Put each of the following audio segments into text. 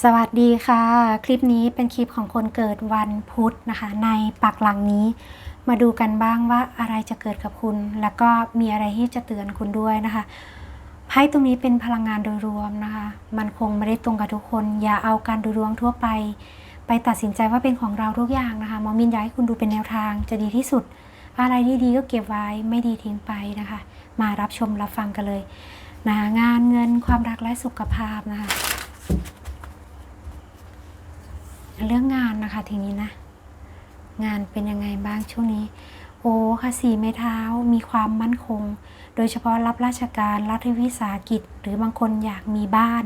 สวัสดีค่ะ คลิปนี้เป็นคลิปของคนเกิดวันพุธนะคะ ในปักหลังนี้ มาดูกันบ้างว่าอะไรจะเกิดกับคุณ แล้วก็มีอะไรที่จะเตือนคุณด้วยนะคะไพ่ตรงนี้เป็นพลังงานโดยรวมนะคะ มันคงไม่ได้ตรงกับทุกคน อย่าเอาการดูดวงทั่วไป ไปตัดสินใจว่าเป็นของเราทุกอย่างนะคะมอมินอยากให้คุณดูเป็นแนวทางจะดีที่สุด อะไรที่ดีก็เก็บไว้ไม่ดีทิ้งไปนะคะ มารับชมรับฟังกันเลยนะะงานเงินความรักและสุขภาพนะคะ เรื่องงานนะคะทีนี้นะ งานเป็นยังไงบ้างช่วงนี้ โอ้ค่ะสีไม้เท้ามีความมั่นคง โดยเฉพาะรับราชการรัฐวิสาหกิจ หรือบางคนอยากมีบ้าน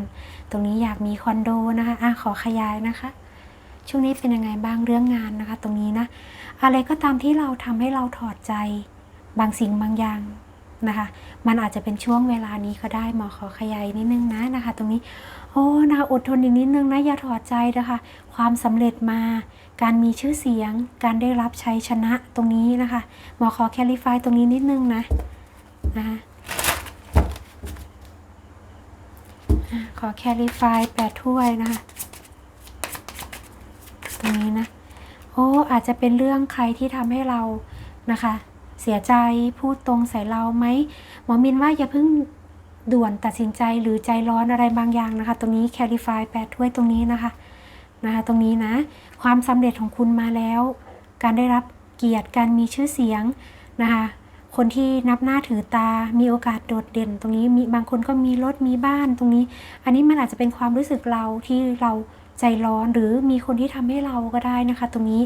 ตรงนี้อยากมีคอนโดนะคะอะขอขยายนะคะช่วงนี้เป็นยังไงบ้างเรื่องงานนะคะ ตรงนี้นะ อะไรก็ตามที่เราทำให้เราถอดใจ บางสิ่งบางอย่างนะคะ มันอาจจะเป็นช่วงเวลานี้ก็ได้หมอขอขยายนิดนึงนะนะคะ ตรงนี้ อ้นะคะอดทนอีกนิดนึงนะอย่าถอดใจนะคะ ความสำเร็จมา การมีชื่อเสียง การได้รับชัยชนะตรงนี้นะคะ หมอขอแคลิฟายตรงนี้นิดนึงนะนะคะขอแคลิฟายแปดถ้วยนะคะตรงนี้นะโอ้อาจจะเป็นเรื่องใครที่ทำให้เรานะคะ เสียใจพูดตรงใส่เราไหมหมอมินว่าอย่าเพิ่ง ด่วนตัดสินใจหรือใจร้อนอะไรบางอย่างนะคะ ตรงนี้แคลิฟายแปดถ้วยตรงนี้นะคะนะคะ ตรงนี้นะ ความสำเร็จของคุณมาแล้ว การได้รับเกียรติการมีชื่อเสียงนะคะคนที่นับหน้าถือตา มีโอกาสโดดเด่น ตรงนี้มีบางคนก็มีรถมีบ้านตรงนี้ อันนี้มันอาจจะเป็นความรู้สึกเราที่เราใจร้อนหรือมีคนที่ทำให้เราก็ได้นะคะ ตรงนี้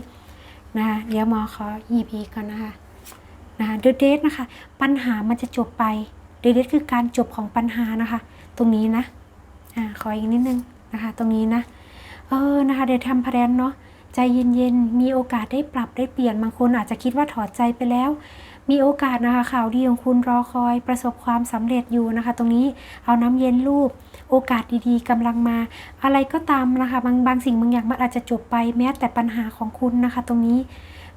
นะคะเดี๋ยวหมอขอหยิบอีกก่อนนะคะนะคะเดเดทนะคะ ปัญหามันจะจบไป ดเดทคือการจบของปัญหานะคะ ตรงนี้นะอ่าขออีกนิดนึงนะคะ ตรงนี้นะ เออนะคะเดี๋ยวทำแพลนเนาะใจเย็นๆ มีโอกาสได้ปรับได้เปลี่ยนบางคนอาจจะคิดว่าถอดใจไปแล้ว มีโอกาสนะคะข่าวดีของคุณรอคอยประสบความสำเร็จอยู่นะคะ ตรงนี้เอาน้ำเย็นรูป โอกาสดีๆกำลังมา อะไรก็ตามนะคะบางบางสิ่งบางอย่างมันอาจจะจบไปแม้แต่ปัญหาของคุณนะคะ ตรงนี้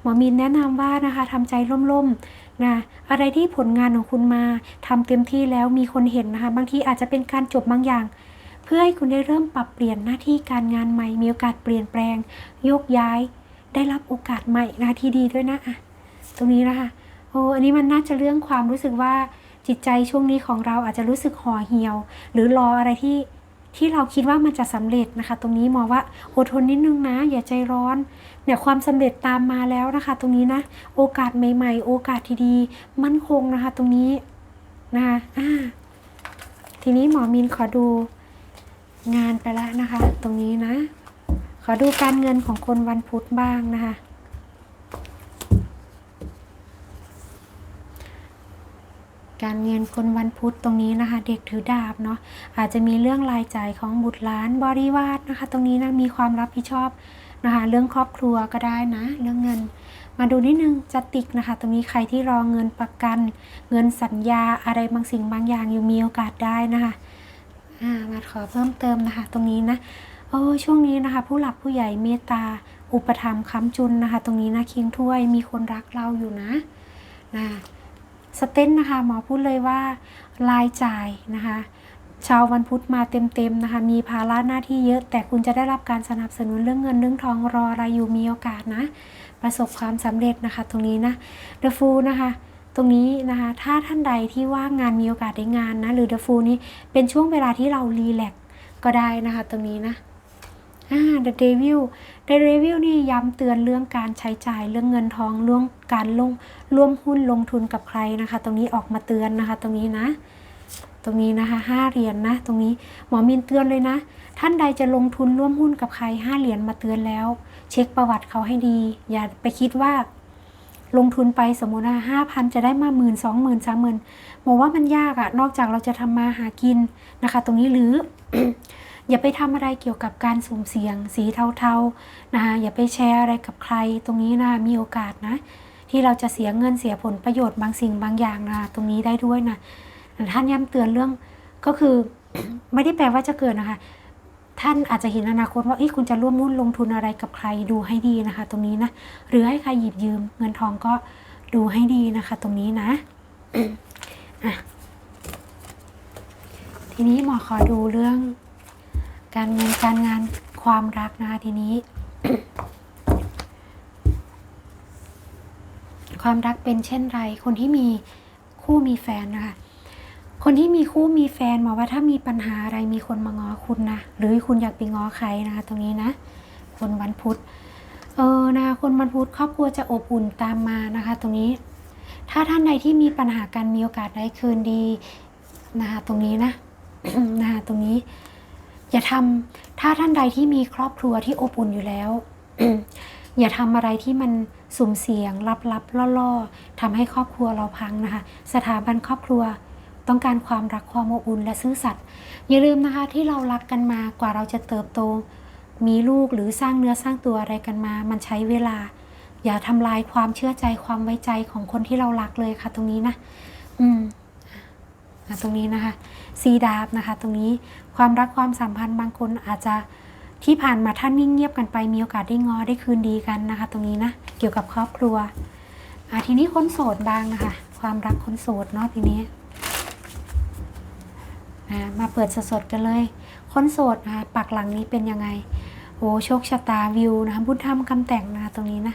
หมอมีนแนะนำว่านะคะทำใจร่มๆนะอะไรที่ผลงานของคุณมาทำเต็มที่แล้วมีคนเห็นนะคะ บางทีอาจจะเป็นการจบบางอย่าง เพื่อให้คุณได้เริ่มปรับเปลี่ยนหน้าที่การงานใหม่ มีโอกาสเปลี่ยนแปลงโยกย้าย ได้รับโอกาสใหม่นะที่ดีด้วยนะอะตรงนี้นะคะโอ้อันนี้มันน่าจะเรื่องความรู้สึกว่าจิตใจช่วงนี้ของเราอาจจะรู้สึกห่อเหี่ยว หรือรออะไรที่ ที่เราคิดว่ามันจะสำเร็จนะคะ ตรงนี้มองว่าอดทนนิดนึงนะ อย่าใจร้อนเนี่ยความสำเร็จตามมาแล้วนะคะ ตรงนี้นะ โอกาสใหม่ ๆ โอกาสที่ดีมั่นคงนะคะ ตรงนี้นะคะอ่าทีนี้หมอมินขอดูงานไปแล้วนะคะ ตรงนี้นะ ขอดูการเงินของคนวันพุธบ้างนะคะ การเงินคนวันพุธตรงนี้นะคะ เด็กถือดาบเนาะอาจจะมีเรื่องรายจ่ายของบุตรหลานบริวารนะคะ ตรงนี้นะมีความรับผิดชอบนะคะ เรื่องครอบครัวก็ได้นะ เรื่องเงิน มาดูนิดนึงจะติกนะคะ ตรงนี้ใครที่รอเงินประกัน เงินสัญญาอะไรบางสิ่งบางอย่างอยู่มีโอกาสได้นะคะามาขอเพิ่มเติมนะคะ ตรงนี้นะโอ้ช่วงนี้นะคะ ผู้หลักผู้ใหญ่เมตตาอุปถัมภ์ค้ำจุนนะคะ ตรงนี้นะคิงถ้วยมีคนรักเราอยู่นะนะ สเต้นนะคะหมอพูดเลยว่ารายจ่ายนะคะชาววันพุธมาเต็มๆนะคะ มีภาระหน้าที่เยอะ แต่คุณจะได้รับการสนับสนุนเรื่องเงินเรื่องทองรออะไรอยู่มีโอกาสนะ ประสบความสำเร็จนะคะ ตรงนี้นะเดอะฟูนะคะ ตรงนี้นะคะ ถ้าท่านใดที่ว่างงานมีโอกาสได้งานนะ หรือเดอะฟูนี้เป็นช่วงเวลาที่เรารีแลกก็ได้นะคะ ตรงนี้นะ อ่า The Devil The Devil นี่ย้ำเตือนเรื่องการใช้จ่ายเรื่องเงินทองเรื่องการลงร่วมหุ้นลงทุนกับใครนะคะ ตรงนี้ออกมาเตือนนะคะ ตรงนี้นะ ตรงนี้นะคะห้าเหรียญนนะ ตรงนี้หมอมินเตือนเลยนะ ท่านใดจะลงทุนร่วมหุ้นกับใครห้าเหรียญมาเตือนแล้ว เช็คประวัติเขาให้ดี อย่าไปคิดว่าลงทุนไปสมมติว่าห้าพันจะได้มาหมื่นสองหมื่นสามหมื่นบอกว่ามันยากอะนอกจากเราจะทำมาหากินนะคะ ตรงนี้หรือ อย่าไปทำอะไรเกี่ยวกับการสุ่มเสี่ยง สีเทาๆนะคะอย่าไปแชร์อะไรกับใคร ตรงนี้นะมีโอกาสนะ ที่เราจะเสียเงินเสียผลประโยชน์บางสิ่งบางอย่างนะตรงนี้ได้ด้วยนะท่านย้ำเตือนเรื่องก็คือไม่ได้แปลว่าจะเกิดนะคะ ท่านอาจจะเห็นอนาคตว่าเอ้คุณจะร่วมหุ้นลงทุนอะไรกับใครดูให้ดีนะคะ ตรงนี้นะหรือให้ใครหยิบยืมเงินทองก็ดูให้ดีนะคะ ตรงนี้นะอะทีนี้หมอขอดูเรื่อง การเงินการงานความรักนะคะทีนี้ ความรักเป็นเช่นไร คนที่มีคู่มีแฟนนะคะคนที่มีคู่มีแฟนหมอว่าถ้ามีปัญหาอะไรมีคนมาง้อคุณนะหรือคุณอยากไปง้อใครนะคะตรงนี้นะ คนวันพุธเออนะคะคนวันพุธครอบครัวจะอบอุ่นตามมานะคะ ตรงนี้ ถ้าท่านใดที่มีปัญหาการมีโอกาสได้คืนดีนะคะตรงนี้นะนะคะตรงนี้ อย่าทำถ้าท่านใดที่มีครอบครัวที่อบอุ่นอยู่แล้ว อย่าทำอะไรที่มันสุ่มเสี่ยง ลับๆล่อๆทำให้ครอบครัวเราพังนะคะ สถาบันครอบครัวต้องการความรักความอบอุ่นและซื่อสัตย์อย่าลืมนะคะที่เรารักกันมากว่าเราจะเติบโต มีลูกหรือสร้างเนื้อสร้างตัวอะไรกันมา มันใช้เวลา อย่าทำลายความเชื่อใจความไว้ใจของคนที่เรารักเลยค่ะ ตรงนี้นะ อืมอะ ตรงนี้นะคะซีดาบนะคะตรงนี้ความรักความสัมพันธ์บางคนอาจจะที่ผ่านมาท่านนิ่งเงียบกันไปมีโอกาสได้งอได้คืนดีกันนะคะ ตรงนี้นะเกี่ยวกับครอบครัวทีนี้คนโสดบ้างนะคะ ความรักคนโสดเนาะทีนี้อะมาเปิดสดๆกันเลย คนโสดนะคะปักหลังนี้เป็นยังไงโอ้โชคชะตาวิวนะคะบุญธรรมคำแต่งนะคะตรงนี้นะ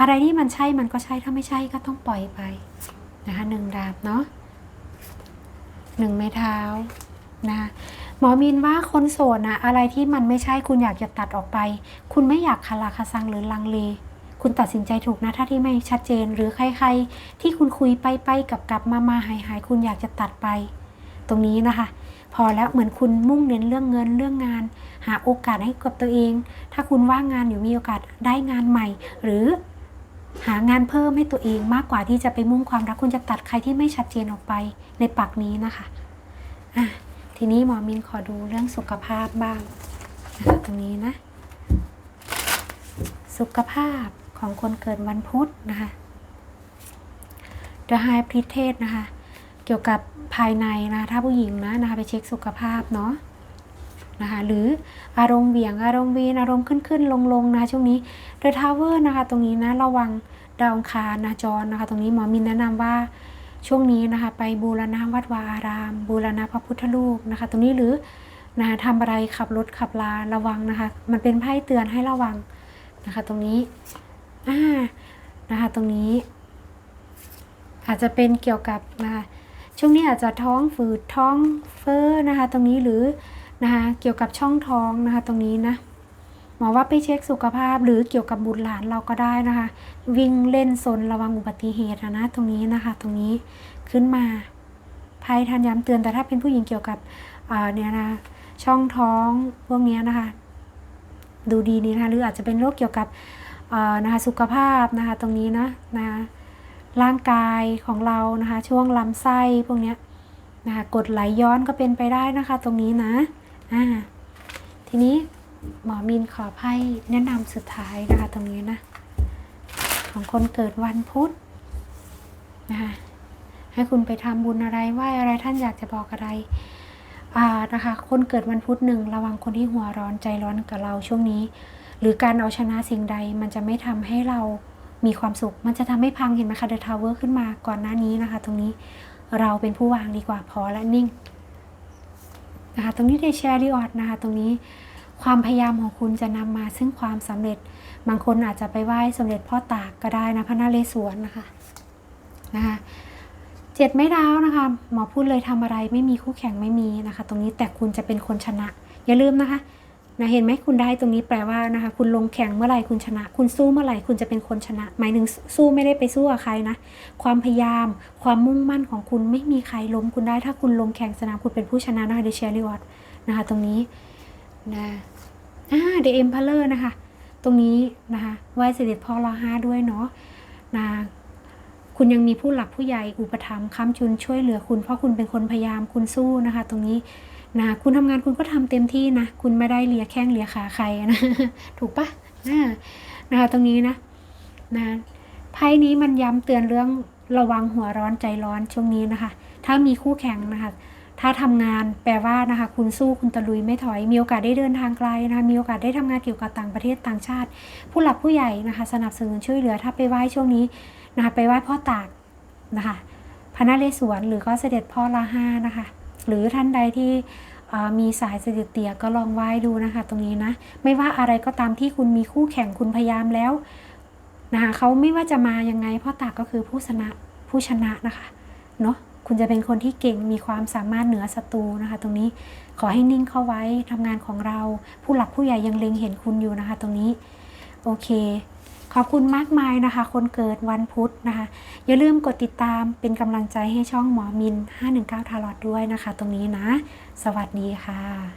อะไรที่มันใช่มันก็ใช่ถ้าไม่ใช่ก็ต้องปล่อยไปนะคะหนึ่งดาบเนาะ หนึ่งไม้เท้านะหมอมินว่าคนโสดนะอะไรที่มันไม่ใช่คุณอยากจะตัดออกไป คุณไม่อยากคาราคาซังหรือลังเล คุณตัดสินใจถูกนะ ถ้าที่ไม่ชัดเจนหรือใคร ๆ ที่คุณคุยไปไปกับกลับมามาหายหายคุณอยากจะตัดไป ตรงนี้นะคะ พอแล้วเหมือนคุณมุ่งเน้นเรื่องเงินเรื่องงาน หาโอกาสให้กับตัวเอง ถ้าคุณว่างงานอยู่มีโอกาสได้งานใหม่ หรือ หางานเพิ่มให้ตัวเองมากกว่าที่จะไปมุ่งความรักคุณจะตัดใครที่ไม่ชัดเจนออกไปในปักนี้นะคะอะทีนี้หมอมินขอดูเรื่องสุขภาพบ้างนะคะตรงนี้นะ สุขภาพของคนเกิดวันพุธนะคะ The High Priestess นะคะ เกี่ยวกับภายในนะถ้าผู้หญิงนะนะคะ ไปเช็คสุขภาพเนาะ นะคะ หรืออารมณ์เหวี่ยงอารมณ์วีนอารมณ์ขึ้นขึ้นลงลงนะช่วงนี้ The Tower นะคะ ตรงนี้นะระวังดาวอังคารนะจรนะคะ ตรงนี้หมอมินแนะนำว่าช่วงนี้นะคะ ไปบูรณะวัดวาอาราม บูรณะพระพุทธรูปนะคะ ตรงนี้หรือนะคะทำอะไรขับรถขับลาระวังนะคะ มันเป็นไพ่เตือนให้ระวังนะคะ ตรงนี้อ่านะคะ ตรงนี้ อาจจะเป็นเกี่ยวกับนะคะช่วงนี้อาจจะท้องฝืดท้องเฟ้อนะคะ ตรงนี้หรือ นะคะเกี่ยวกับช่องท้องนะคะ ตรงนี้นะหมอว่าไปเช็คสุขภาพหรือเกี่ยวกับบุตรหลานเราก็ได้นะคะ วิ่งเล่นซนระวังอุบัติเหตุอะนะตรงนี้นะคะ ตรงนี้ขึ้นมาภัยทันย้ำเตือนแต่ถ้าเป็นผู้หญิงเกี่ยวกับเนี่ยนะช่องท้องพวกนี้นะคะ ดูดีนี่นะคะหรืออาจจะเป็นโรคเกี่ยวกับนะคะสุขภาพนะคะ ตรงนี้นะนะร่างกายของเรานะคะ ช่วงลำไส้พวกนี้นะคะกดไหลย้อนก็เป็นไปได้นะคะ ตรงนี้นะ อ่าทีนี้หมอมินขอไพ่แนะนำสุดท้ายนะคะตรงนี้นะ ของคนเกิดวันพุธนะคะให้คุณไปทำบุญอะไรไหวอะไรท่านอยากจะบอกอะไรอ่านะคะคนเกิดวันพุธหนึ่งระวังคนที่หัวร้อนใจร้อนกับเราช่วงนี้ หรือการเอาชนะสิ่งใดมันจะไม่ทำให้เรามีความสุข มันจะทำให้พังเห็นไหมคะเดอะทาวเวอร์ขึ้นมาก่อนหน้านี้นะคะ ตรงนี้เราเป็นผู้วางดีกว่าพอและนิ่ง นะคะตรงนี้เดชแชริออดนะคะตรงนี้ความพยายามของคุณจะนำมาซึ่งความสำเร็จ บางคนอาจจะไปไหว้สมเด็จพ่อตากก็ได้นะพระนเรศวรนะคะนะคะเจ็ดไม่ดาวนะคะหมอพูดเลยทำอะไรไม่มีคู่แข่งไม่มีนะคะ ตรงนี้แต่คุณจะเป็นคนชนะ อย่าลืมนะคะ นะเห็นไหมคุณได้ตรงนี้แปลว่านะคะ คุณลงแข่งเมื่อไหร่คุณชนะ คุณสู้เมื่อไหร่คุณจะเป็นคนชนะ หมายถึงสู้ไม่ได้ไปสู้กับใครนะ ความพยายาม ความมุ่งมั่นของคุณไม่มีใครล้มคุณได้ ถ้าคุณลงแข่งสนามคุณเป็นผู้ชนะนะคะเดเชอริวอตนะคะตรงนี้นะอ่าเดเอ็มพลเลอร์นะคะ ตรงนี้นะคะไหว้เสด็จพ่อรอห้าด้วยเนาะนะคุณยังมีผู้หลักผู้ใหญ่อุปถัมภ์ค้ำจุนช่วยเหลือคุณ เพราะคุณเป็นคนพยายามคุณสู้นะคะ ตรงนี้ นะคุณทำงานคุณก็ทำเต็มที่นะ คุณไม่ได้เลียแข้งเลียขาใครนะ ถูกปะนะนะคะตรงนี้นะนะไพ่นี้มันย้ำเตือนเรื่องระวังหัวร้อนใจร้อนช่วงนี้นะคะ ถ้ามีคู่แข่งนะคะ ถ้าทำงานแปลว่านะคะ คุณสู้คุณตะลุยไม่ถอย มีโอกาสได้เดินทางไกลนะคะมีโอกาสได้ทำงานเกี่ยวกับต่างประเทศต่างชาติ ผู้หลักผู้ใหญ่นะคะ สนับสนุนช่วยเหลือ ถ้าไปไหว้ช่วงนี้นะคะ ไปไหว้พ่อตากนะคะพระนเรศวรหรือก็เสด็จพ่อละห้านะคะ หรือท่านใดที่มีสายสะดือเตียก็ลองไหว้ดูนะคะตรงนี้นะ ไม่ว่าอะไรก็ตามที่คุณมีคู่แข่งคุณพยายามแล้วนะคะเขาไม่ว่าจะมายังไงพ่อตาก็คือผู้ชนะผู้ชนะนะคะเนาะคุณจะเป็นคนที่เก่งมีความสามารถเหนือศัตรูนะคะ ตรงนี้ขอให้นิ่งเข้าไว้ทำงานของเรา ผู้หลักผู้ใหญ่ยังเล็งเห็นคุณอยู่นะคะ ตรงนี้โอเค ขอบคุณมากมายนะคะ คนเกิดวันพุธนะคะ อย่าลืมกดติดตามเป็นกำลังใจให้ช่องหมอมิน 519 ทารอดด้วยนะคะ ตรงนี้นะ สวัสดีค่ะ